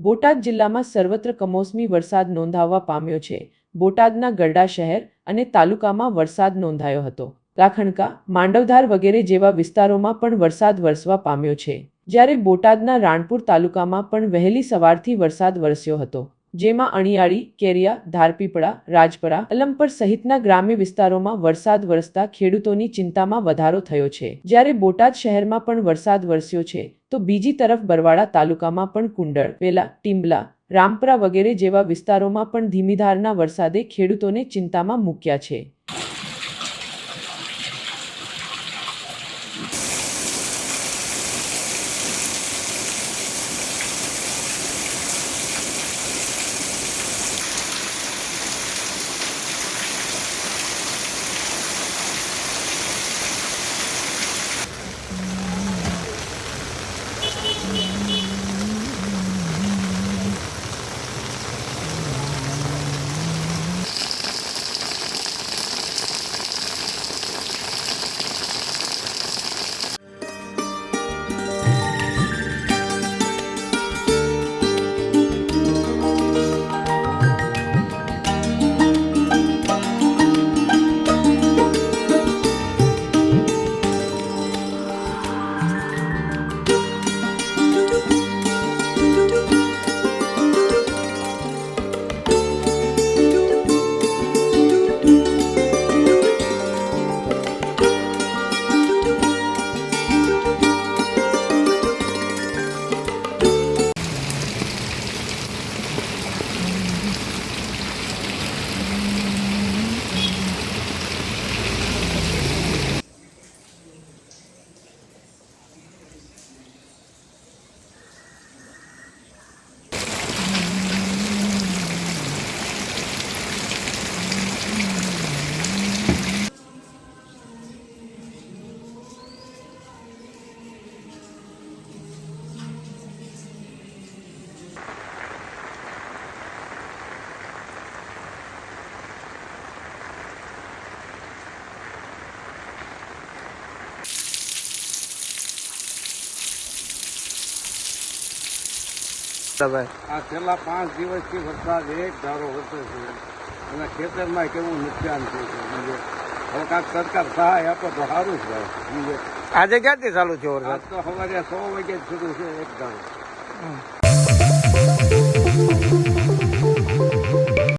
બોટાદ જિલ્લામાં સર્વત્ર કમોસમી વરસાદ નોંધાવવા પામ્યો છે. બોટાદના ગરડા શહેર અને તાલુકામાં વરસાદ નોંધાયો હતો. લાખણકા, માંડવધાર વગેરે જેવા વિસ્તારોમાં પણ વરસાદ વરસવા પામ્યો છે. જ્યારે બોટાદના રાણપુર તાલુકામાં પણ વહેલી સવારથી વરસાદ વરસ્યો હતો. જેમાં અણિયાળી, કેરિયા, ધારપીપળા, રાજપરા અલમપર સહિતના ગ્રામ્ય વિસ્તારોમાં વરસાદ વરસતા ખેડૂતોની ચિંતામાં વધારો થયો છે. જ્યારે બોટાદ શહેરમાં પણ વરસાદ વરસ્યો છે, તો બીજી તરફ બરવાડા તાલુકામાં પણ કુંડળ, વેલા ટીમ્બલા રામપરા વગેરે જેવા વિસ્તારોમાં પણ ધીમીધારના વરસાદે ખેડૂતોને ચિંતામાં મૂક્યા છે. ભાઈ આ છેલ્લા પાંચ દિવસથી વરસાદ એક ધારો વરસે છે. અને ખેતરમાં કેવું નુકસાન થયું છે હવે કાંક સરકાર સહાય આપે તો સારું જ ભાઈ આજે ક્યાંથી ચાલુ છે વરસાદ? તો સવારે સો વાગે શરૂ છે એક ધારો.